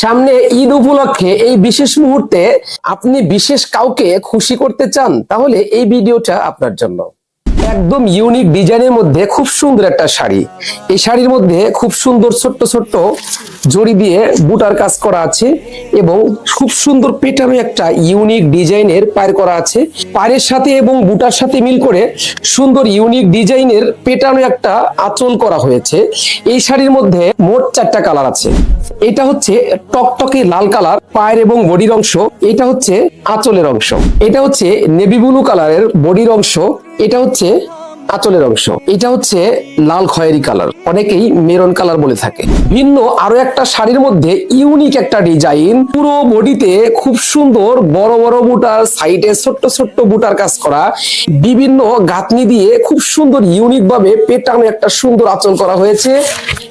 সামনে ঈদ উপলক্ষে এই বিশেষ মুহূর্তে আপনি বিশেষ কাউকে খুশি করতে চান, তাহলে এই ভিডিওটা আপনার জন্য। একদম ইউনিক ডিজাইনের মধ্যে খুব সুন্দর একটা শাড়ি। এই শাড়ির মধ্যে খুব সুন্দর ছোট্ট ছোট্ট জড়ি দিয়ে বুটার কাজ করা আছে এবং খুব সুন্দর পেটানো একটা ইউনিক ডিজাইনের পায়ের করা আছে। পায়ের সাথে এবং বুটার সাথে মিল করে সুন্দর ইউনিক ডিজাইনের পেটানো একটা আঁচল করা হয়েছে। এই শাড়ির মধ্যে মোট চারটা কালার আছে। এটা হচ্ছে টকটকে লাল কালার, পায়ের এবং বডির অংশ। এটা হচ্ছে আঁচলের অংশ। এটা হচ্ছে নেভি ব্লু কালারের বডির অংশ, এটা হচ্ছে আঁচলের অংশ। এটা হচ্ছে লাল খয়েরি কালার। অনেকেই মেরন কালার বলে থাকে। ভিন্ন আরও একটা শাড়ির মধ্যে ইউনিক একটা ডিজাইন। পুরো বডিতে খুব সুন্দর বড় বড় বুটার, সাইডে ছোট্ট ছোট্ট বুটার কাজ করা। বিভিন্ন গাঁথনি দিয়ে খুব সুন্দর ইউনিক ভাবে পেটানো একটা সুন্দর আঁচল করা হয়েছে।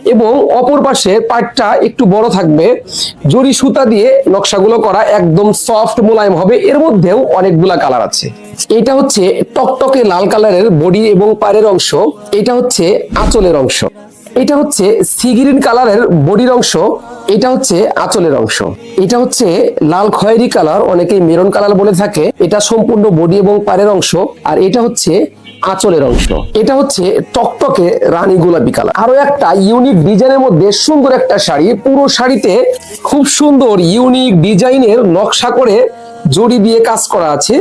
এবং অপর পাশে পাটটা একটু বড় থাকবে। জরি সুতা দিয়ে নকশাগুলো করা একদম সফট মোলায়েম হবে। এর মধ্যেও অনেকগুলা কালার আছে। এটা হচ্ছে টকটকে লাল কালারের বডি এবং পায়ের অংশ। এটা হচ্ছে আঁচলের অংশ। এটা হচ্ছে সি গ্রিন কালারের বডির অংশ। এটা হচ্ছে আঁচলের অংশ। এটা হচ্ছে লাল খয়েরি কালার। অনেকেই মেরুন কালার বলে থাকে। এটা সম্পূর্ণ বডি এবং পায়ের অংশ। আর এটা হচ্ছে আঁচলের অংশ। এটা হচ্ছে টকটকে রানী গোলাপি কালার। আরও একটা ইউনিক ডিজাইনের মধ্যে সুন্দর একটা শাড়ি। পুরো শাড়িতে খুব সুন্দর ইউনিক ডিজাইনের নকশা করে জড়ি দিয়ে কাজ করা আছে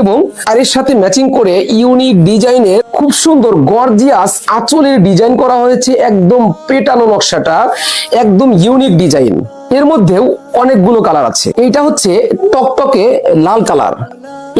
এবং এর সাথে ম্যাচিং করে ইউনিক ডিজাইনের খুব সুন্দর গর্জিয়াস আঁচলের ডিজাইন করা হয়েছে। একদম পেটানো নকশাটা, একদম ইউনিক ডিজাইন এর মধ্যেও অনেকগুলো কালার আছে। এইটা হচ্ছে টকটকে লাল কালার।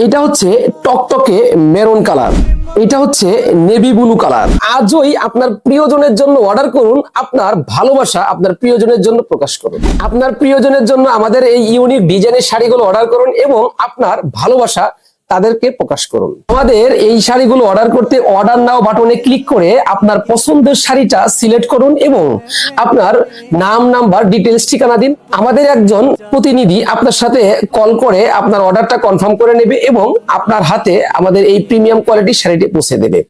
এটা হচ্ছে টকটকে মেরুন কালার। এটা হচ্ছে নেভি ব্লু কালার। আজই আপনার প্রিয়জনের জন্য অর্ডার করুন, আপনার ভালোবাসা আপনার প্রিয়জনের জন্য প্রকাশ করুন। আপনার প্রিয়জনের জন্য আমাদের এই ইউনিক ডিজাইনের শাড়িগুলো অর্ডার করুন এবং আপনার ভালোবাসা তাদেরকে প্রকাশ করুন। আমাদের এই শাড়িগুলো অর্ডার করতে অর্ডার নাও বাটনে ক্লিক করে আপনার পছন্দের শাড়িটা সিলেক্ট করুন এবং আপনার নাম নাম্বার ডিটেলস ঠিকানা দিন। আমাদের একজন প্রতিনিধি আপনার সাথে কল করে আপনার অর্ডারটা কনফার্ম করে নেবে এবং আপনার হাতে আমাদের এই প্রিমিয়াম কোয়ালিটির শাড়িটি পৌঁছে দেবে।